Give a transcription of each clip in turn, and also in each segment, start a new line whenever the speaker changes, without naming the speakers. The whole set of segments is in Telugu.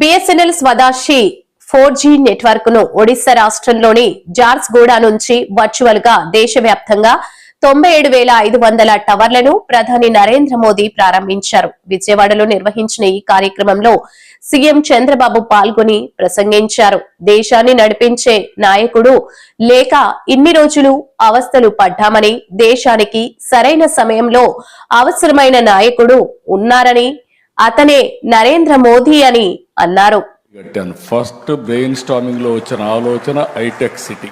బిఎస్ఎన్ఎల్ స్వదాశి ఫోర్ జీ నెట్వర్క్ను ఒడిశా రాష్ట్రంలోని జార్స్గూడ నుంచి వర్చువల్గా దేశవ్యాప్తంగా తొంభై ఏడు వేల ఐదు వందల టవర్లను ప్రధాని నరేంద్ర మోదీ ప్రారంభించారు. విజయవాడలో నిర్వహించిన ఈ కార్యక్రమంలో సీఎం చంద్రబాబు పాల్గొని ప్రసంగించారు. దేశాన్ని నడిపించే నాయకుడు లేక ఇన్ని రోజులు అవస్థలు పడ్డామని దేశానికి సరైన సమయంలో అవసరమైన నాయకుడు ఉన్నారని అతనే నరేంద్ర మోదీ అని అన్నారు.
ఫస్ట్ బ్రెయిన్ స్టామింగ్లో వచ్చిన ఆలోచన హైటెక్ సిటీ.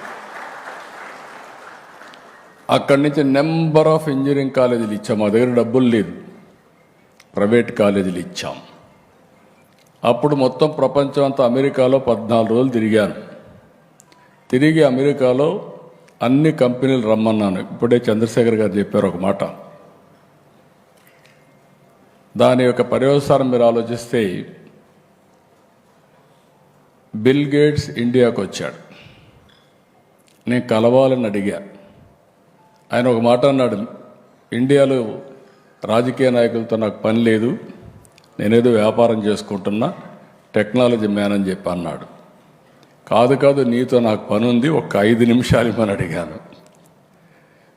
అక్కడి నుంచి నెంబర్ ఆఫ్ ఇంజనీరింగ్ కాలేజీలు ఇచ్చాం మా దగ్గర డబ్బులు లేదు. ప్రైవేట్ కాలేజీలు ఇచ్చాం. అప్పుడు మొత్తం ప్రపంచం అంతా అమెరికాలో పద్నాలుగు రోజులు తిరిగాను. తిరిగి అమెరికాలో అన్ని కంపెనీలు రమ్మన్నాను. ఇప్పుడే చంద్రశేఖర్ గారు చెప్పారు ఒక మాట. దాని యొక్క పర్యవసానం మీరు ఆలోచిస్తే బిల్ గేట్స్ ఇండియాకు వచ్చాడు. నేను కలవాలని అడిగా. ఆయన ఒక మాట అన్నాడు ఇండియాలో రాజకీయ నాయకులతో నాకు పని లేదు నేనేదో వ్యాపారం చేసుకుంటున్నా టెక్నాలజీ మ్యాన్ అని చెప్పి అన్నాడు. కాదు కాదు నీతో నాకు పని ఉంది ఒక ఐదు నిమిషాలు పని అడిగాను.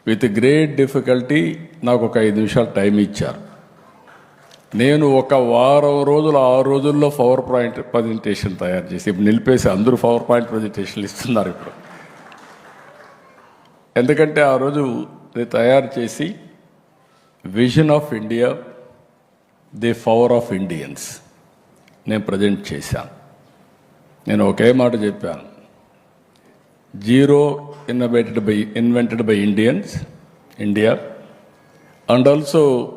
విత్ గ్రేట్ డిఫికల్టీ నాకు ఒక ఐదు నిమిషాలు టైం ఇచ్చారు. నేను ఒక వారం రోజులు ఆరు రోజుల్లో పవర్ పాయింట్ ప్రజెంటేషన్ తయారు చేసి ఇప్పుడు నిలిపేసి అందరూ పవర్ పాయింట్ ప్రజెంటేషన్లు ఇస్తున్నారు ఇప్పుడు. ఎందుకంటే ఆ రోజు తయారు చేసి vision of India the power of Indians నేను ప్రజెంట్ చేశాను. నేను ఒకే మాట చెప్పాను. Zero innovated by invented by Indians India and also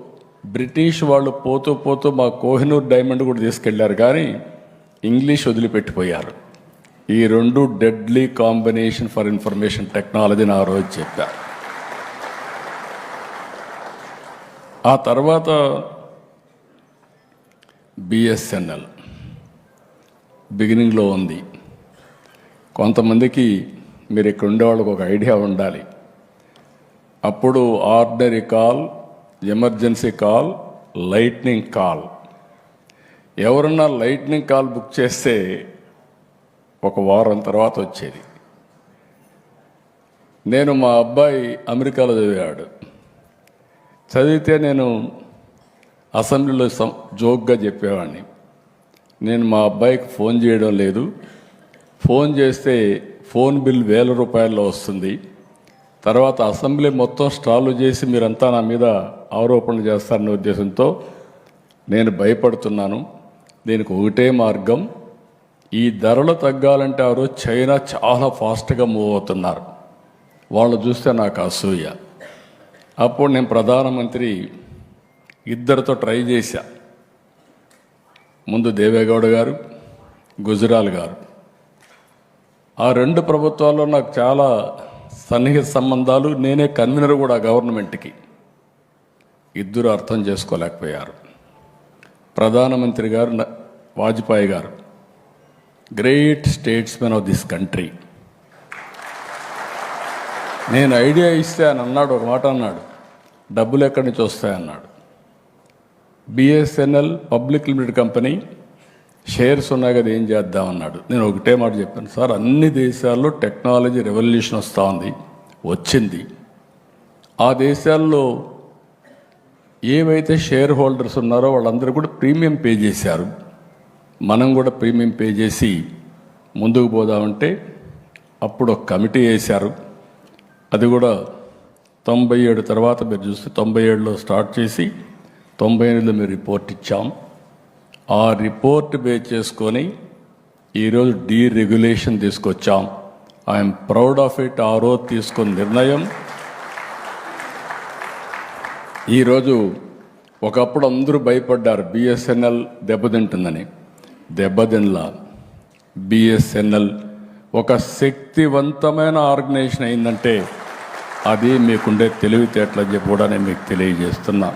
British వాళ్ళు పోతూ పోతూ మా కోహినూర్ డైమండ్ కూడా తీసుకెళ్ళారు కానీ ఇంగ్లీష్ వదిలిపెట్టిపోయారు. ఈ రెండు డెడ్లీ కాంబినేషన్ ఫర్ ఇన్ఫర్మేషన్ టెక్నాలజీని ఆ రోజు చెప్పారు. ఆ తర్వాత బిఎస్ఎన్ఎల్ బిగినింగ్లో ఉంది. కొంతమందికి మీరు ఇక్కడ ఉండేవాళ్ళకి ఒక ఐడియా ఉండాలి. అప్పుడు ordinary call emergency call lightning call. ఎవరన్నా లైట్నింగ్ కాల్ బుక్ చేస్తే ఒక వారం తర్వాత వచ్చేది. నేను మా అబ్బాయి అమెరికాలో చదివాడు. చదివితే నేను అసెంబ్లీలో జోక్గా చెప్పేవాడిని. నేను మా అబ్బాయికి ఫోన్ చేయడం లేదు. ఫోన్ చేస్తే ఫోన్ బిల్ వేల రూపాయల్లో వస్తుంది. తర్వాత అసెంబ్లీ మొత్తం స్టాలు చేసి మీరంతా నా మీద ఆరోపణలు చేస్తారనే ఉద్దేశంతో నేను భయపడుతున్నాను. దీనికి ఒకటే మార్గం ఈ ధరలు తగ్గాలంటే ఆ రోజు చైనా చాలా ఫాస్ట్గా మూవ్ అవుతున్నారు. వాళ్ళు చూస్తే నాకు అసూయ. అప్పుడు నేను ప్రధానమంత్రి ఇద్దరితో ట్రై చేశా. ముందు దేవేగౌడ గారు గుజరాల్ గారు. ఆ రెండు ప్రభుత్వాల్లో నాకు చాలా సన్నిహిత సంబంధాలు నేనే కన్వీనర్ కూడా గవర్నమెంట్కి. ఇద్దరు అర్థం చేసుకోలేకపోయారు. ప్రధానమంత్రి గారు వాజ్పేయి గారు great statesman of this country నేను ఐడియా ఇస్తే అని అన్నాడు ఒక మాట అన్నాడు. డబ్బులు ఎక్కడి నుంచి వస్తాయన్నాడు. BSNL public limited company shares ఉన్నాయి కదా ఏం చేద్దాం అన్నాడు. నేను ఒకటే మాట చెప్పాను సార్ అన్ని దేశాల్లో టెక్నాలజీ రెవల్యూషన్ వస్తూ ఉంది వచ్చింది. ఆ దేశాల్లో ఏవైతే షేర్ హోల్డర్స్ ఉన్నారో వాళ్ళందరూ కూడా ప్రీమియం పే చేశారు. మనం కూడా ప్రీమియం పే చేసి ముందుకు పోదామంటే అప్పుడు ఒక కమిటీ వేశారు. అది కూడా తొంభై ఏడు తర్వాత మీరు చూస్తే తొంభై ఏడులో స్టార్ట్ చేసి తొంభై ఎనిమిదిలో మీరు రిపోర్ట్ ఇచ్చాం. ఆ రిపోర్ట్ బేస్ చేసుకొని ఈరోజు డీరెగ్యులేషన్ తీసుకొచ్చాం. ఐఎమ్ ప్రౌడ్ ఆఫ్ ఇట్ ఆ రోజు తీసుకున్న నిర్ణయం. ఈరోజు ఒకప్పుడు అందరూ భయపడ్డారు బిఎస్ఎన్ఎల్ దెబ్బతింటుందని. దెబ్బతినలా. బిఎస్ఎన్ఎల్ ఒక శక్తివంతమైన ఆర్గనైజేషన్ అయిందంటే అది మీకుండే తెలివితేటలు అని చెప్పి కూడా నేను మీకు తెలియజేస్తున్నా.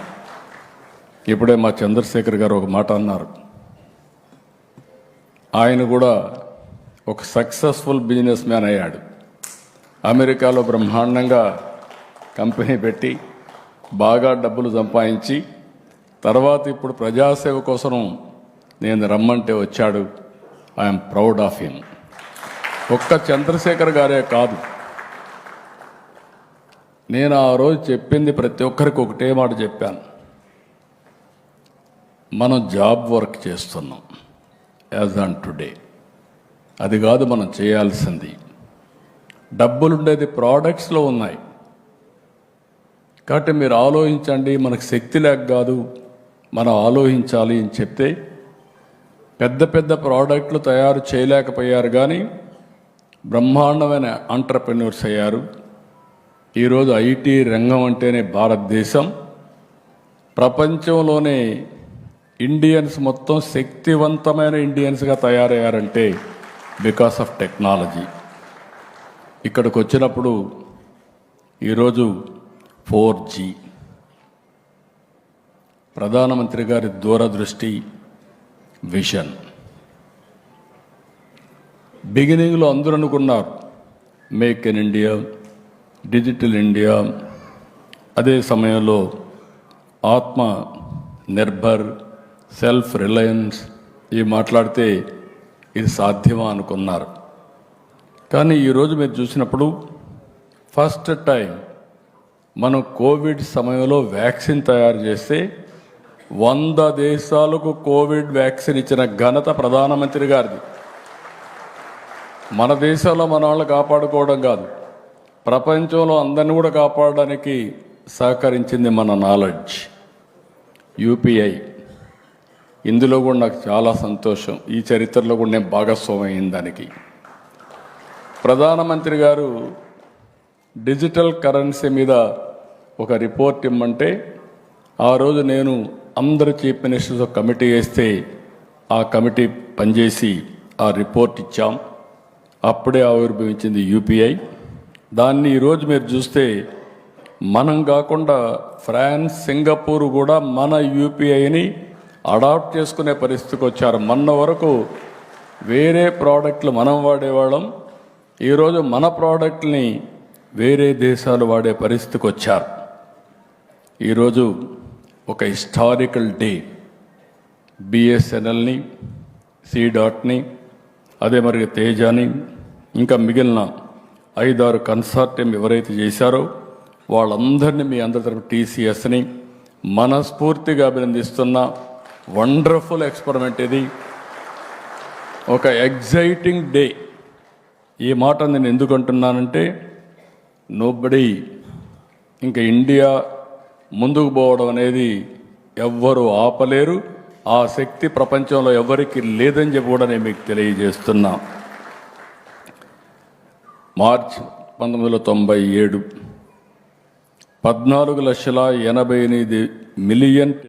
ఇప్పుడే మా చంద్రశేఖర్ గారు ఒక మాట అన్నారు. ఆయన కూడా ఒక సక్సెస్ఫుల్ బిజినెస్ మ్యాన్ అయ్యాడు. అమెరికాలో బ్రహ్మాండంగా కంపెనీ పెట్టి బాగా డబ్బులు సంపాదించి తర్వాత ఇప్పుడు ప్రజాసేవ కోసం నేను రమ్మంటే వచ్చాడు. ఐఎమ్ ప్రౌడ్ ఆఫ్ హిమ్ ఒక్క చంద్రశేఖర్ గారే కాదు. నేను ఆ రోజు చెప్పింది ప్రతి ఒక్కరికి ఒకటే మాట చెప్పాను. మనం జాబ్ వర్క్ చేస్తున్నాం. As on today. అది కాదు మనం చేయాల్సింది. డబ్బులు ఉండేది ప్రోడక్ట్స్లో ఉన్నాయి. కాబట్టి మీరు ఆలోచించండి మనకు శక్తి లేక కాదు మనం ఆలోచించాలి అని చెప్తే పెద్ద పెద్ద ప్రోడక్ట్లు తయారు చేయలేకపోయారు కానీ బ్రహ్మాండమైన ఆంటర్ప్రెన్యూర్స్ అయ్యారు. ఈరోజు ఐటీ రంగం అంటేనే భారతదేశం. ప్రపంచంలోనే ఇండియన్స్ మొత్తం శక్తివంతమైన ఇండియన్స్గా తయారయ్యారంటే బికాస్ ఆఫ్ టెక్నాలజీ ఇక్కడికి వచ్చినప్పుడు ఈరోజు ఫోర్ జీ ప్రధానమంత్రి గారి దూరదృష్టి విషన్ బిగినింగ్లో అందరూ అనుకున్నారు make in India digital India అదే సమయంలో ఆత్మ నిర్భర్ సెల్ఫ్ రిలయన్స్ ఇవి మాట్లాడితే ఇది సాధ్యమా అనుకున్నారు. కానీ ఈరోజు మీరు చూసినప్పుడు ఫస్ట్ టైం మనం కోవిడ్ సమయంలో వ్యాక్సిన్ తయారు చేస్తే వంద దేశాలకు కోవిడ్ వ్యాక్సిన్ ఇచ్చిన ఘనత ప్రధానమంత్రి గారిది. మన దేశంలో మన వాళ్ళు కాపాడుకోవడం కాదు ప్రపంచంలో అందరిని కూడా కాపాడడానికి సహకరించింది మన నాలెడ్జ్ యూపీఐ. ఇందులో కూడా నాకు చాలా సంతోషం. ఈ చరిత్రలో కూడా నేను భాగస్వామ్యం దానికి. ప్రధానమంత్రి గారు డిజిటల్ కరెన్సీ మీద ఒక రిపోర్ట్ ఇమ్మంటే ఆ రోజు నేను అందరు చీఫ్ మినిస్టర్స్ ఒక కమిటీ వేస్తే ఆ కమిటీ పనిచేసి ఆ రిపోర్ట్ ఇచ్చాం. అప్పుడే ఆవిర్భవించింది యూపీఐ. దాన్ని ఈరోజు మీరు చూస్తే మనం కాకుండా ఫ్రాన్స్ సింగపూర్ కూడా మన యూపీఐని అడాప్ట్ చేసుకునే పరిస్థితికి వచ్చారు. మొన్న వరకు వేరే ప్రోడక్ట్లు మనం వాడేవాళ్ళం. ఈరోజు మన ప్రోడక్ట్ని వేరే దేశాలు వాడే పరిస్థితికి వచ్చారు. ఈరోజు ఒక హిస్టారికల్ డే. బిఎస్ఎన్ఎల్ని సి డాట్ని అదే మరి తేజాని ఇంకా మిగిలిన ఐదారు కన్సార్టియం ఎవరైతే చేశారో వాళ్ళందరినీ మీ అందరి తరపు టీసీఎస్ని మనస్ఫూర్తిగా అభినందిస్తున్న. వండర్ఫుల్ ఎక్స్పెరిమెంట్ ఇది. ఒక ఎగ్జైటింగ్ డే. ఈ మాట నేను ఎందుకు అంటున్నానంటే నోబడి ఇంకా ఇండియా ముందుకు పోవడం అనేది ఎవ్వరూ ఆపలేరు. ఆ శక్తి ప్రపంచంలో ఎవరికి లేదని చెప్పి కూడా నేను మీకు తెలియజేస్తున్నా. మార్చ్ పంతొమ్మిది వందల తొంభై ఏడు. పద్నాలుగు లక్షల ఎనభై ఎనిమిది మిలియన్